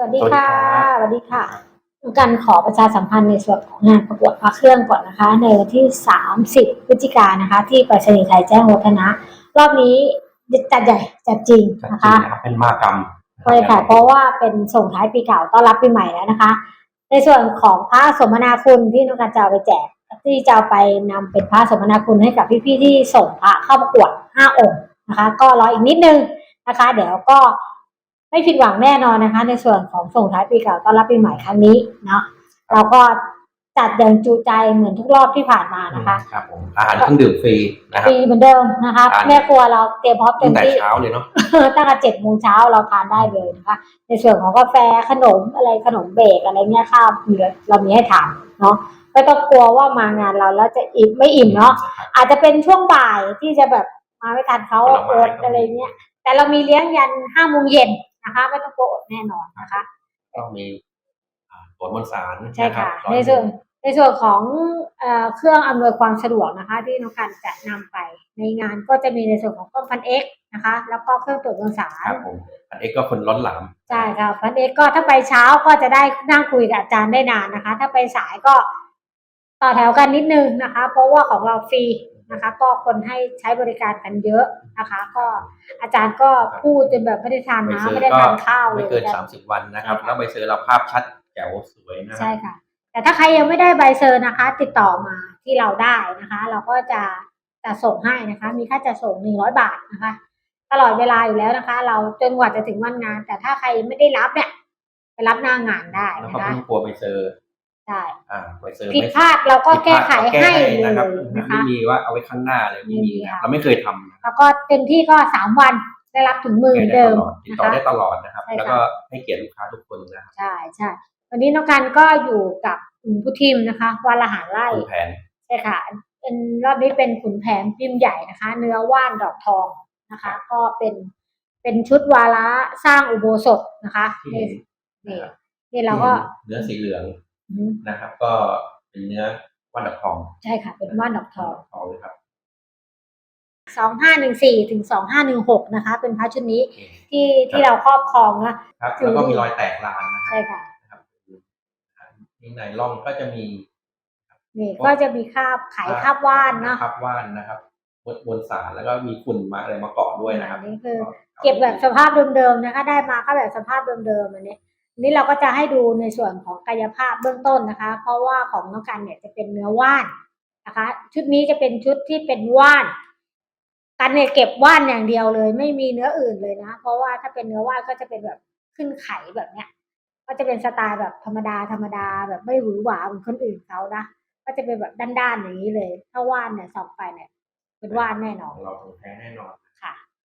วัสดีสวัสดีค่ะครับสวัสดีค่ะกันขอประชาสัมพันธ์ในส่วนของงานประกวดพระเครื่องก่อนนะคะ ในวันที่ 30 พฤศจิกายนนะคะ ที่ไปรษณีย์ไทยแจ้งวัฒนะ รอบนี้จัดใหญ่จัดจริงจัดนะจริคะงนะครับเป็นมากรรมใช่ค่ะเพราะว่าเป็นส่งท้ายปีเก่าต้อนรับปีใหม่แล้วนะคะ ในส่วนของพระสมนาคุณที่น้องการจะเอาไปแจกที่จะเอาไปนำเป็นพระสมนาคุณให้กับพี่ๆที่ส่งพระเข้าประกวด 5 องค์นะคะ ก็รออีกนิดนึงนะคะ เดี๋ยวก็ ไม่ผิดหวังแน่นอนนะคะ ในส่วนของส่งท้ายปีเก่าต้อนรับปีใหม่ครั้งนี้เนาะเราก็จัดอย่างจูใจเหมือนทุกรอบที่ผ่านมานะคะครับผมอาหารเครื่องดื่มฟรีนะคฟรับรีเหมือนเดิมนะคะทานแม่ครัวเราเตรียมพร้อมเต็ตั้มงแต่ที่เช้าเลยเนาะตั้งแต่เจ็ดโมงเช้าเราทานได้เลยนะคะ ในส่วนของกาแฟขนมอะไรขนมเบรกอะไรเงี้ยข้าวเหลือเรามีให้ทานเนาะไม่ต้องกลัวว่ามางานเราแล้วจะอิ่มไม่อิ่มเนาะอาจจะเป็นช่วงบ่ายที่จะแบบมาไม่ทันเขาผลไม้อดอะไรเงี้ยแต่เรามีเลี้ยงยันห้าโมงเย็น นะคะไม่ต้องกลัวอดแน่นอนนะคะก็มีอ่าสวนมนต์สารใช่ค่ะนรับในส่วนในส่วนของเอ่อเครื่องอำนวยความสะดวกนะคะ ที่น้องกันจะนำไป ในงานก็จะมีในส่วนของกล้องพันเอ็กนะคะ แล้วก็เครื่องตรวจมวลสารครับผมอันเอ็กก็คนล้นหลามใช่ค่ะพันเอกก็ถ้าไปเช้าก็จะได้นั่งคุยกับอาจารย์ได้นานนะคะ ถ้าไปสายก็ต่อแถวกันนิดนึงนะคะ เพราะว่าของเราฟรี นะคะ ก็คนให้ใช้บริการกันเยอะนะคะ ก็อาจารย์ก็พูดจนแบบไม่ได้ทานใบเซอน้ำร์ไม่ได้ก็ทานข้าวเลไม่ยเกินสามสิบวันนะครับใช่ค่ะแล้วใบเซอร์เราภาพชัดแจ๋วสวยนะครัใช่ค่ะ แต่ถ้าใครยังไม่ได้ใบเซอร์นะคะ ติดต่อมาที่เราได้นะคะ เราก็จะจะส่งให้นะคะ มีค่าจะส่งหนึ่งร้อยบาทนะคะ ตลอดเวลาอยู่แล้วนะคะ เราจนกว่าจะถึงวันงาน แต่ถ้าใครไม่ได้รับเนี่ยไปรับหน้างานได้แล้วนะก็คะไม่ต้องกลัวใบเซอร์ ใช่ อ่าใบเซอร์ผิดไม่พลาดเราก็แก้ไขผิดพลาดให้ก็เลนะครับยนะไม่คะมีว่าเอาไว้ข้างหน้าเลยไม่มีไม่มีนะค่ะเราไม่เคยทำนะแล้วก็เต็มที่ก็สามวันได้รับถึงมือเหมือนได้เดิตมลอดติดนะต่อคะ ได้ตลอดนะครับ ใช่ค่ะ แล้วก็ให้เกียรติลูกค้าทุกคนนะครับใช่ใช่วันนี้น้องกันก็อยู่กับคุณผู้ทีมนะคะวาละหารไร่คุณแผนใช่ค่ะเป็นรอบนี้เป็นขุนแผนพิมพ์ใหญ่นะคะ เนื้อว่านดอกทองนะคะ ก็เป็นเป็นชุดวาระสร้างอุโบสถนะคะที่นี่เห็นนี่นะครับนี่เราก็เนื้อสีเหลืองอืม นะครับ ก็เป็นเนื้อวันดับทอง ใช่ค่ะ เป็นว่านดอกทองทองเลยครับสองห้าหนึ่งสี่ถึงสองห้าหนึ่งหกนะคะ เป็นพระชุดนี้โอเคที่ที่เราครอบครองนะครับถือแล้วก็มีรอยแตกลานนะครัใช่ค่ะนะครับนี่ในร่องก็จะมีนี่ก็จะมีคราบไขคราบว่านเนาะคราบว่านนะครับบนบนสารแล้วก็มีฝุ่นมาอะไรมาเกาะด้วยนะครับอันนี้คือ เก็บแบบสภาพเดิมๆนะคะ ได้มาก็แบบสภาพเดิมๆอันนี้อั นี้เราก็จะให้ดูในส่วนของกายภาพเบื้องต้นนะคะ เพราะว่าของน้องกันเนี่ยจะเป็นเนื้อว่านนะคะ ชุดนี้จะเป็นชุดที่เป็นว่านกันเนี่ยเก็บว่านอย่างเดียวเลย ไม่มีเนื้ออื่นเลยนะ เพราะว่าถ้าเป็นเนื้อว่านก็จะเป็นแบบขึ้นไขแบบเนี้ย ก็จะเป็นสไตล์แบบธรรมดาธรรมดาแบบไม่หวือหวาเหมือนคนอื่นเขานะก็จะเป็นแบบด้านๆอย่างนี้เลย ถ้าว่านเนี่ยส่องไปเนี่ยเป็นว่านแน่นอนเราของแท้แน่นอน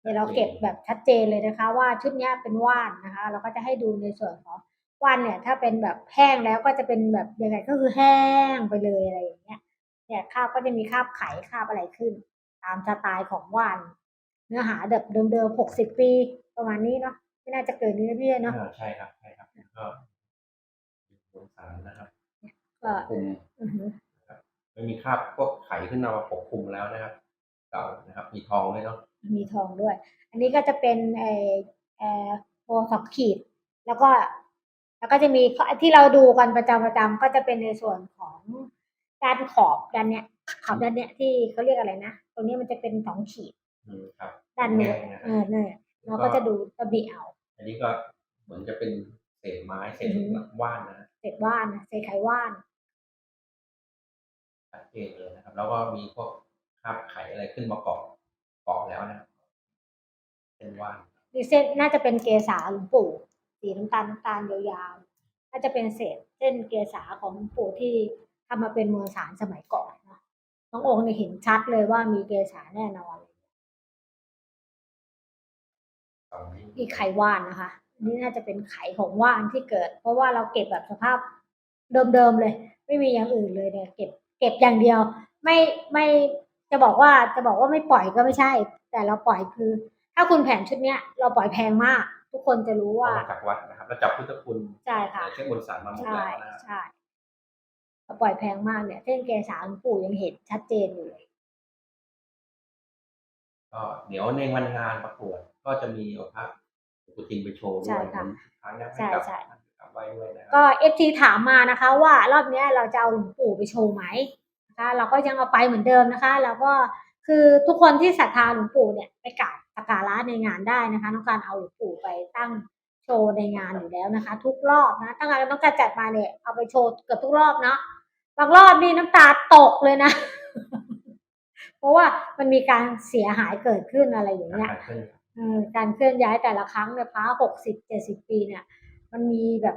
เดี๋ยวเราเก็บแบบชัดเจนเลยนะคะ ว่าชุดเนี้ยเป็นว่านนะคะ เราก็จะให้ดูในส่วนของว่านเนี่ย ถ้าเป็นแบบแห้งแล้วก็จะเป็นแบบยังไงก็คือแห้งไปเลยอะไรอย่างเงี้ยเนี่ยคราบก็จะมีคราบไขคราบอะไรขึ้น ตามสไตล์ของว่าน เนื้อหาแบบเดิมๆหกสิบปีประมาณนี้เนาะไม่น่าจะเกินนี้นะพี่เนาะอ่าใช่ครับใช่ครับก็บนสารนะครับก็คุมอือหือไม่มีคราบพวกไขขึ้นมาปกคลุมแล้วนะครับ เก่านะครับ มีทองด้วยเนาะ มีทองด้วย อันนี้ก็จะเป็นไอเอ่อโพสอกขีด แล้วก็ แล้วก็จะมีที่เราดูกันประจำประจำก็จะเป็นในส่วนของด้านขอบด้านเนี้ย ขอบด้านเนี้ยที่เขาเรียกอะไรนะตรงนี้มันจะเป็นสองขีดอืมครับด้านเนี้ยแง่ะคเอรับอเนี่ยเราก็จะดูตะบีเอาอันนี้ก็เหมือนจะเป็นเศษไม้เศษอือฮึว่านนะเศษว่านนะเศษไขว่านชัดเจนเลยนะครับ แล้วก็มีพวกคราบไขอะไรขึ้นมาเกาะ เกาะแล้วนะครับเป็นว่านนี่เส้นน่าจะเป็นเกษาหลวงปู่สีน้ำตาลน้ำตาลยาวๆน่าจะเป็นเศษเส้นเกษาของหลวงปู่ที่ทำมาเป็นมวลสารสมัยก่อนเนาะน้ององค์เนี่ยเห็นชัดเลยว่ามีเกษาแน่นอนตอนนี้อีกไขว่านนะคะอันนี่น่าจะเป็นไขของว่านที่เกิด เพราะว่าเราเก็บแบบสภาพเดิมๆเลย ไม่มีอย่างอื่นเลยเนี่ยเก็บ เก็บอย่างเดียว ไม่ไม่ จะบอกว่าจะบอกว่าไม่ปล่อยก็ไม่ใช่ แต่เราปล่อยคือ ถ้าคุณแผนชุดเนี้ย เราปล่อยแพงมาก ทุกคนจะรู้ว่าเอามาจากวัดนะครับแล้วจับพุทธคุณใช่ค่ะเช็คบนสารมาหมดใช่แล้วนะครับใช่เราปล่อยแพงมากเนี่ยเส้นเกษาหลวงปู่ยังเห็นชัดเจนอยู่เลยก็เดี๋ยวในวันงานประกวดก็จะมีพระปกติไปโชว์ด้ใช่วยค่ะครั้งนี้ใช่ให้กับใช่กับไว้ด้วยนะคก็รับเอฟทีถามมานะคะ ว่ารอบเนี้ยเราจะเอาหลวงปู่ไปโชว์ไหม นะคะเราก็ยังเอาไปเหมือนเดิมนะคะแล้วก็คือทุกคนที่ศรัทธาหลวงปู่เนี่ยไปกราบสักการะในงานได้นะคะน้องการเอาหลวงปู่ไปตั้งโชว์ในงานอยู่แล้วนะคะ ทุกรอบนะถ้างานน้องการจัดมาเนี่ยเอาไปโชว์เกือบทุกรอบเนาะบางรอบนี่น้ำตาตกเลยนะ เพราะว่ามันมีการเสียหายเกิดขึ้นอะไรอย่างเงี้ยการเคลื่อนย้ายแต่ละครั้งเนี่ยพระหกสิบเจ็ดสิบปีเนี่ย มันมีแบบ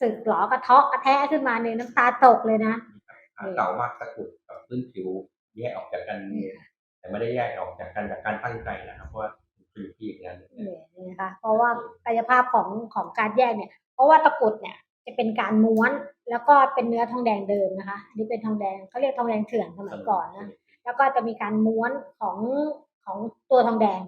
สึกหลอกระเทาะกระแทกขึ้นมาเนี่ยน้ำตาตกเลยนะ เก่ามากตะกรุดกับพื้นผิวแยกออกจากกัน แต่ไม่ได้แยกออกจากกันจากการตั้งใจนะครับเพราะว่าคือพี่อีกงานหนึ่งเนี่ยนี่นะคะเพราะว่ากายภาพของของการแยกเนี่ย เพราะว่าตะกรุดเนี่ยจะเป็นการม้วนแล้วก็เป็นเนื้อทองแดงเดิมนะคะอันนี้เป็นทองแดงเขาเรียกทองแดงเถื่อนสมัยก่อนนะแล้วก็จะมีการม้วนของของตัวทองแดง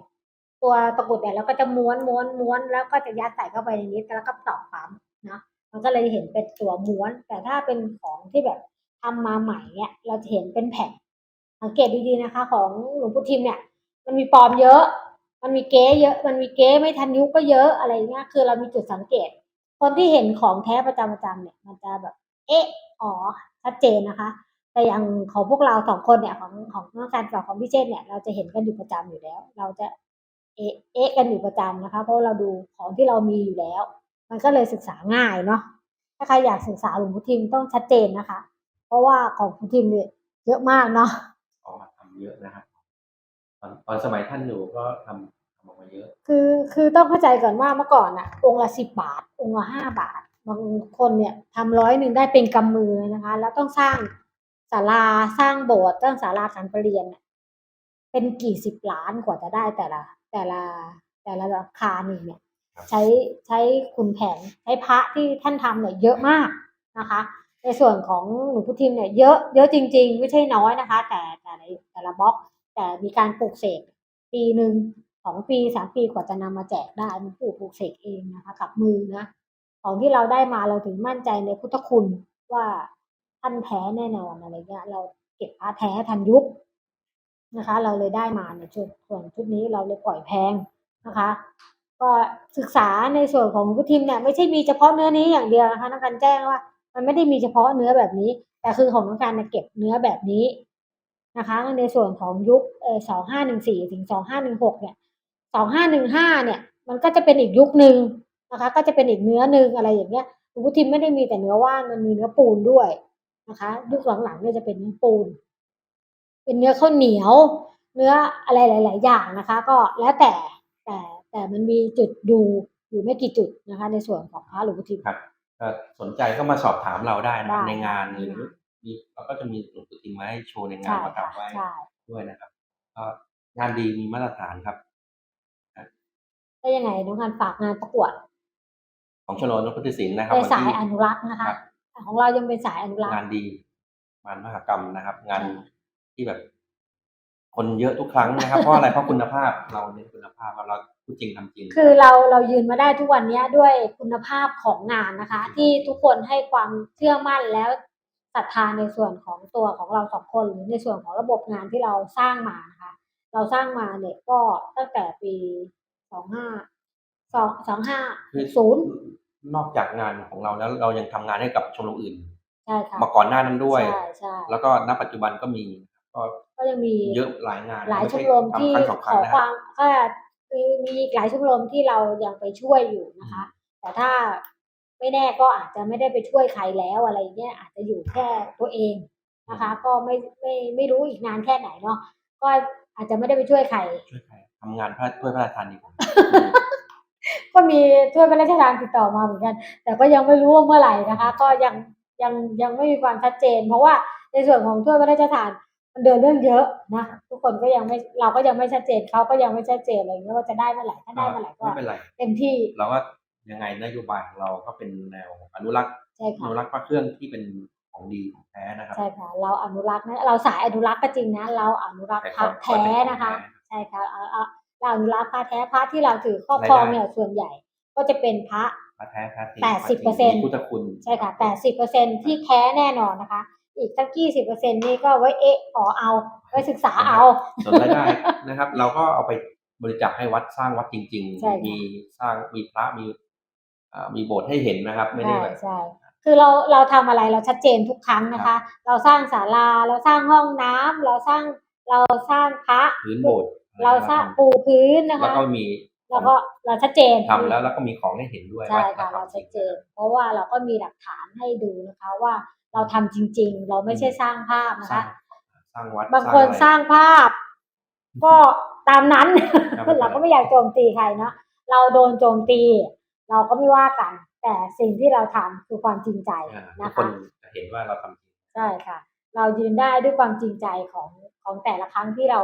ตัวตะกรุดเนี่ยแล้วก็จะม้วนม้วนม้วนแล้วก็จะยัดใส่เข้าไปในนี้แล้วก็ตอกปั๊มนะมันก็เลยเห็นเป็นตัวม้วน แต่ถ้าเป็นของที่แบบ ทำมาใหม่เนี่ยเราจะเห็นเป็นแผ่นสังเกตดีๆนะคะ ของหลวงปู่ทิมเนี่ย มันมีปลอมเยอะ มันมีเก๊เยอะ มันมีเก๊ไม่ทันยุคก็เยอะอะไรเงี้ยคือเรามีจุดสังเกต คนที่เห็นของแท้ประจำประจำเนี่ย มันจะแบบ เอ๊ะอ๋อชัดเจนนะคะ แต่อย่างของพวกเราสองคนเนี่ยของของน้องการกับของพี่เชษเนี่ยเราจะเห็นกันอยู่ประจำอยู่แล้ว เราจะเอ๊ะเอ๊ะกันอยู่ประจำนะคะ เพราะเราดูของที่เรามีอยู่แล้ว มันก็เลยศึกษาง่ายเนาะถ้าใครอยากศึกษาหลวงพ่ทิมต้องชัดเจนนะคะ เพราะว่าของพุทิมเนี่ยเยอะมากเนาะออกมาทำเยอะนะครับตอนตอนสมัยท่านอยู่ก็ทำทำออกมาเยอะ คือคือต้องเข้าใจก่อนว่าเมื่อก่อนอะองค์ละสิบบาท องค์ละห้าบาท บางคนเนี่ยทำร้อยหนึ่งได้เป็นกำมือเลยนะคะ แล้วต้องสร้างศาลาสร้างโบสถ์สร้างศาลาการประเรียนเนี่ยเป็นกี่สิบล้านกว่าจะได้แต่ละ แต่ละแต่ละราคาหนึ่งเนี่ย ใช้ใช้คุณแผนใช้พระที่ท่านทำเนี่ยเยอะมากนะคะ ในส่วนของหลวงพุทิมเนี่ยเยอะเยอะจริง ๆ ไม่ใช่น้อยนะคะ แต่แต่ละแต่ละบล็อก แต่มีการปลูกเสกปีหนึ่งสองปีสามปีกว่าจะนำมาแจกได้หลวงปู่ปลูกเสกเองนะคะกับมือนะของที่เราได้มาเราถึงมั่นใจในพุทธคุณว่าท่านแท้แน่นอนอะไรเงี้ยเราเก็บพระแท้ทันยุคนะคะ เราเลยได้มาในชุดส่วนชุดนี้เราเลยปล่อยแพงนะคะ ก็ศึกษาในส่วนของพุทิมเนี่ยไม่ใช่มีเฉพาะเนื้อนี้อย่างเดียวนะคะน้องการแจ้งว่า มันไม่ได้มีเฉพาะเนื้อแบบนี้ แต่คือของน้องการเนี่ยเก็บเนื้อแบบนี้นะคะ ในส่วนของยุคเออสองห้าหนึ่งสี่ถึงสองห้าหนึ่งหกเนี่ยสองห้าหนึ่งห้าเนี่ย มันก็จะเป็นอีกยุคหนึ่งนะคะ ก็จะเป็นอีกเนื้อหนึ่งอะไรอย่างเงี้ยหลวงพุทิมไม่ได้มีแต่เนื้อว่านมันมีเนื้อปูนด้วยนะคะยุคหลังๆเนี่ยจะเป็นเนื้อปูน เป็นเนื้อข้าวเหนียว เนื้ออะไรหลาย ๆ อย่างนะคะ ก็แล้วแต่แต่แต่มันมีจุดดูอยู่ไม่กี่จุดนะคะ ในส่วนของพระหลวงพุทิมครับ ก็สนใจก็มาสอบถามเราได้นะได้ในงานหรือได้มีเราก็จะมีหลวงปู่ทิมมาให้โชว์ในงานใช่ประกาค่ะศไว้ใช่ด้วยนะครับก็งานดีมีมาตรฐานครับก็ยังไงน้องการฝากงานประกวด ของชโลนพุทธศิลป์นะครับในวันสายที่อนุรักษ์นะคะครับของเรายังเป็นสายอนุรักษ์งานดีงานมหกรรมนะครับ งานใช่ที่แบบ คนเยอะทุกครั้งนะครับ เพราะอะไรเพราะคุณภาพเราเน้นคุณภาพว่าเราพูดจริงทำจริง คือเราเรายืนมาได้ทุกวันเนี้ยด้วยคุณภาพของงานนะคะ ที่ทุกคนให้ความเชื่อมั่นแล้วศรัทธาในส่วนของตัวของเราสองคนหรือในส่วนของระบบงานที่เราสร้างมานะคะเราสร้างมาเนี่ยก็ตั้งแต่ปีสองห้าสองสองห้าคือศูนย์นอกจากงานของเราแล้วเรายังทำงานให้กับชมรมอื่นใช่ค่ะมาก่อนหน้านั้นด้วยใช่ใช่แล้วก็ณปัจจุบันก็มี ก็ก็ยังมีเยอะหลายงาน หลายไม่ชใมรมที่ครั้งสองคขรั้งอนะคครัวาบมก็คือมีอีกหลายชมรมที่เรายังไปช่วยอยู่นะคะ แต่ถ้าไม่แน่ก็อาจจะไม่ได้ไปช่วยใครแล้วอะไรเงี้ยอาจจะอยู่แค่ตัวเองนะคะ ก็ไม่ไม่ไม่รู้อีกนานแค่ไหนเนาะก็อาจจะไม่ได้ไปช่วยใครช่วยใครทำงานพระถ้วยพระราชทานดีกว่าก็มีถ้วยพระราชทานติดต่อมาเหมือนกัน แต่ก็ยังไม่รู้ว่าเมื่อไหร่นะคะ ก็ยังยังยังไม่มีความชัดเจน เพราะว่าในส่วนของถ้วยพระราชทาน มันเดินเรื่องเยอะนะทุกคนก็ยังไม่เราก็ยังไม่ชัดเจนเขาก็ยังไม่ชัดเจนอะไรเงี้ยว่าจะได้เมื่อไหร่ถ้าได้เมื่อไหร่ก็ไม่เป็นไรเต็มที่เราก็ยังไงนโยบายของเราก็เป็นแนวอนุรักษ์ใช่อค่ะนุรักษ์พระเครื่องที่เป็นของดีของแท้นะครับใช่ค่ะเราอนุรักษ์นะเราสายอนุรักษ์ก็จริงนะเราอนุรักษ์พระแท้นะคะใช่ค่ะเอาเอาเราอนุรักษ์พระแท้พระที่เราถือครอบครองเนี่ยส่วนใหญ่ ก็จะเป็นพระพระแท้พระจริงแปดสิบเปอร์เซ็นต์มีพุทธคุณใช่ค่ะแปดสิบเปอร์เซ็นที่แท้แน่นอนนะคะ อีกสักยี่สิบเปอร์เซ็นนี่ก็ไว้เอ๊ะขอเอาไว้ศึกษาเอาส่วนรายได้นะครับ เราก็เอาไปบริจาคให้วัดสร้างวัดจริงใช่ค่ะๆมีสร้างมีพระมีอ่ามีโบสถ์ให้เห็นนะครับ ไม่ได้ใช่แบบใช่คือเราเราทำอะไรเราชัดเจนทุกครั้งนะคะ เราสร้างศาลาเราสร้างห้องน้ำเราสร้างเราสร้างพระพื้นโบสถ์เราสร้างปูพื้นนะแล้วคะก็มีแล้วก็เราชัดเจนทำแล้วแล้วก็มีของให้เห็นด้วยใช่ว่าค่ะทำเราจริชังดเจน เพราะว่าเราก็มีหลักฐานให้ดูนะคะว่า เราทำจริง ๆ เราไม่ใช่สร้างภาพนะสร้าคะงสร้างวัดบางคนสร้างภาพ ก็ตามนั้นครับเราก็ไม่อยากโจมตีใครเนาะเราโดนโจมตี เราก็ไม่ว่ากัน แต่สิ่งที่เราทำคือความจริงใจอ่าทุนะกคนคะจะเห็นว่าเราทำจริงใช่ค่ะ เรายืนได้ด้วยความจริงใจของของแต่ละครั้งที่เรา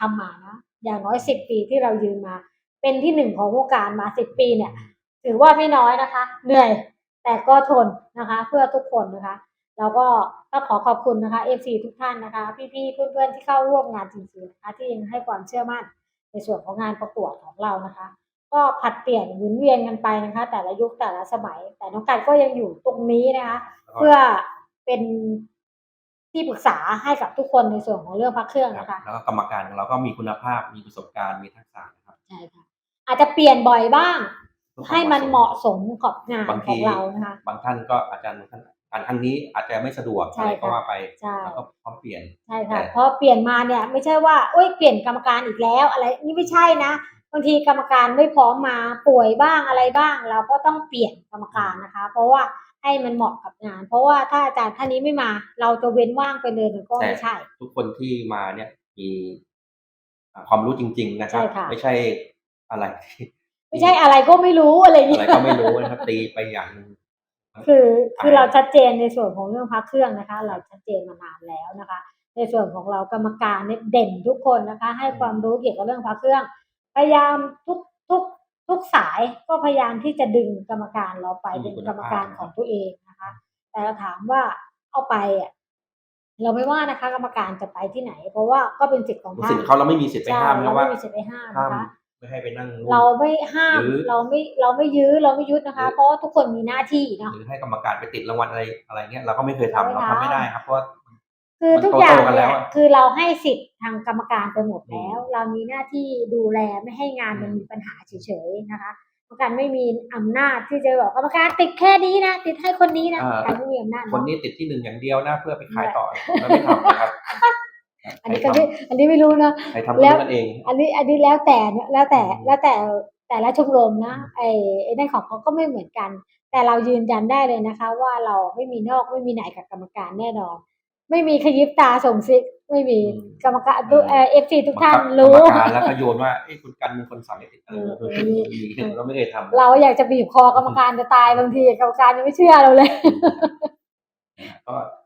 ทำมานะอย่างน้อยสิบปีที่เรายืนมา เป็นที่หนึ่งของวงการมาสิบปีเนี่ย ถือว่าไม่น้อยนะคะ เหนื่อยแต่ก็ทนนะคะ เพื่อทุกคนนะคะ แล้วก็ต้องขอขอบคุณนะคะ FC ทุกท่านนะคะ พี่ๆเพื่อนๆที่เข้าร่วมงานจริงๆนะคะที่ยังให้ความเชื่อมั่นในส่วนของงานประกวดของเรานะคะ ก็ผลัดเปลี่ยนหมุนเวียนกันไปนะคะ แต่ละยุคแต่ละสมัย แต่น้องกันก็ยังอยู่ตรงนี้นะคะแล้วก็เพื่อเป็นที่ปรึกษาให้กับทุกคนในส่วนของเรื่องพักเครื่องครับนะคะ แล้วก็กรรมการของเราก็มีคุณภาพมีประสบการณ์มีทักษะนะครับใช่ค่ะอาจจะเปลี่ยนบ่อยบ้างเพื่อควให้มันเหมาะสมกับงานบางขทีองเรานะคะบางท่านก็อาจารย์ท่าน อันครั้งนี้อาจจะไม่สะดวกใช่อะไรก็ค่ะว่าไปใช่ แล้วก็พร้อมเปลี่ยน ใช่ค่ะแต่ เพราะเปลี่ยนมาเนี่ยไม่ใช่ว่าโอ้ยเปลี่ยนกรรมการอีกแล้ว อะไรนี่ไม่ใช่นะบางทีกรรมการไม่พร้อมมาป่วยบ้างอะไรบ้าง เราก็ต้องเปลี่ยนกรรมการนะคะ เพราะว่าให้มันเหมาะกับงาน เพราะว่าถ้าอาจารย์ท่านนี้ไม่มา เราจะเว้นว่างไปเลยมันก็ไม่ใช่ ทุกคนที่มาเนี่ยมีอ่าความรู้จริง ๆ นะครับ ใช่ค่ะ ไม่ใช่อะไรที่ไม่ใช่อะไรก็ไม่รู้อะไรอย่างอะเงี้ไรย ก็ไม่รู้นะครับตีไปอย่างหนึ่ง คือคือเราชัดเจนในส่วนของเรื่องพักเครื่องนะคะ เราชัดเจนมานานแล้วนะคะ ในส่วนของเรากรรมการเนี่ยเด่นทุกคนนะคะ ให้ความรู้เกี่ยวกับเรื่องพักเครื่อง พยายามทุกทุกทุกสายก็พยายามที่จะดึงกรรมการเราไปเป็นกรรมการของตัวเองนะคะ แต่เราถามว่าเอาไปอะเราไม่ว่านะคะ กรรมการจะไปที่ไหน เพราะว่าก็เป็นสิทธิ์ของรู้ท่าสึนกเขาเราไม่มีสิทธิ์ไปใช่ห้ามเรานะว่าไม่มีสิทธิ์ไปห้ามห้ามนะคะ ไม่ให้ไปนั่งนู่นเราไม่ห้ามหรือเราไม่เราไม่ยื้อเราไม่ยุดนะคะ เพราะว่าทุกคนมีหน้าที่เนาะหรือให้กรรมการไปติดรางวัลอะไรอะไรเงี้ยเราก็ไม่เคยทำเราเราไม่ทำไม่ทำได้ครับเพราะว่าคือมันทุกอย่างโตๆกันแล้เนี่วยอะคือเราให้สิทธิ์ทางกรรมการไปหมดแล้วอืมเรามีหน้าที่ดูแลไม่ให้งานมันอืมมีปัญหาเฉยๆนะคะกรรมการไม่มีอำนาจที่จะบอกกรรมการติดแค่นี้นะติดให้คนนี้นะกรรมการไม่มีอำนาจคนเนาะนี้ติดที่หนึ่งอย่างเดียวนะเพื่อไปขายต่อเราไม่ทำนะครับ อันนี้ก็ไม่อันนี้ไม่รู้นะใครทำแล้รู้วกันเอง อันนี้อันนี้แล้วแต่เนี่ยแล้วแต่อืมแล้วแต่แต่ละชมรมนะไอ้ไอ้นั่นของเขาก็ไม่เหมือนกัน แต่เรายืนยันได้เลยนะคะ ว่าเราไม่มีนอกไม่มีไหนกับกรรมการแน่นอน ไม่มีขยิบตาส่งซิกไม่มีอืมกรรมการทุกเอฟซีทุกท่านบังคับรู้กรรมการแล้วก็โยนว่าเอ้ยคุณกันเป็นคนสั่งให้ติดเออเออเราไม่เคยทำเราอยากจะบีบคอกรรมการจะตายบางทีกรรมการยังไม่เชื่อเราเลยก็เรา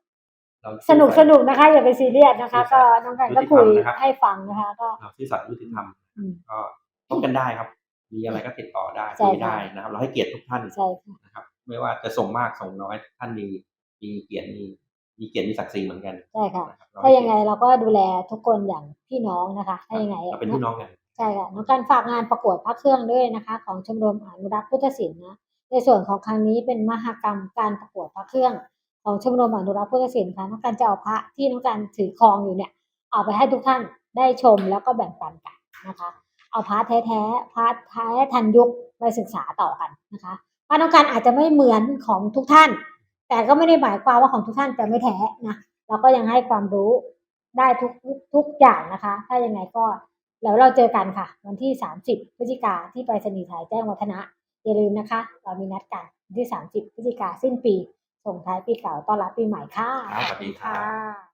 สนุกสนุกนะคะ อย่าไปซีเรียสนะคะ ก็น้องกันก็คุยยุติธรรมนะครับให้ฟังนะคะ ก็เราที่สัตย์ยุติธรรมอืมก็พบกันได้ครับ มีอะไรก็ติดต่อได้ใช่คุยค่ะได้นะครับ เราให้เกียรติทุกท่านใช่ค่ะนะครับ ไม่ว่าจะส่งมากส่งน้อยท่านมีมีเกียรติมีมีเกียรติมีศักดิ์ศรีเหมือนกันใช่ค่ะนะครับเรถ้าให้ยังไงเกีรติเราก็ดูแลทุกคนอย่างพี่น้องนะคะถ้ายังไงเราเป็นพี่น้องกันใช่ค่ะน้องการฝากงานประกวดพระเครื่องด้วยนะคะ ของชมรมอนุรักษ์พุทธศิลป์นะในส่วนของครั้งนี้เป็นมหกรรมการประกวดพระเครื่อง ของชมรมอนุรักษ์พุทธศิลป์ค่ะน้องการจะเอาพระที่น้องการถือครองอยู่เนี่ย เอาไปให้ทุกท่านได้ชมแล้วก็แบ่งปันกันนะคะ เอาพระแท้ๆพระแท้ทันยุคไปศึกษาต่อกันนะคะพระน้องการอาจจะไม่เหมือนของทุกท่าน แต่ก็ไม่ได้หมายความว่าของทุกท่านจะไม่แท้นะเราก็ยังให้ความรู้ได้ทุกทุกอย่างนะคะ ถ้ายังไงก็แล้วเราเจอกันค่ะ วันที่ 30พฤศจิกาที่ไปรษณีย์ไทยแจ้งวัฒนะอย่าลืมนะคะ เรามีนัดกันวันที่ 30พฤศจิกาสิ้นปี ส่งท้ายปีเก่าต้อนรับปีใหม่ค่ะครับสวัสดีครับค่ะ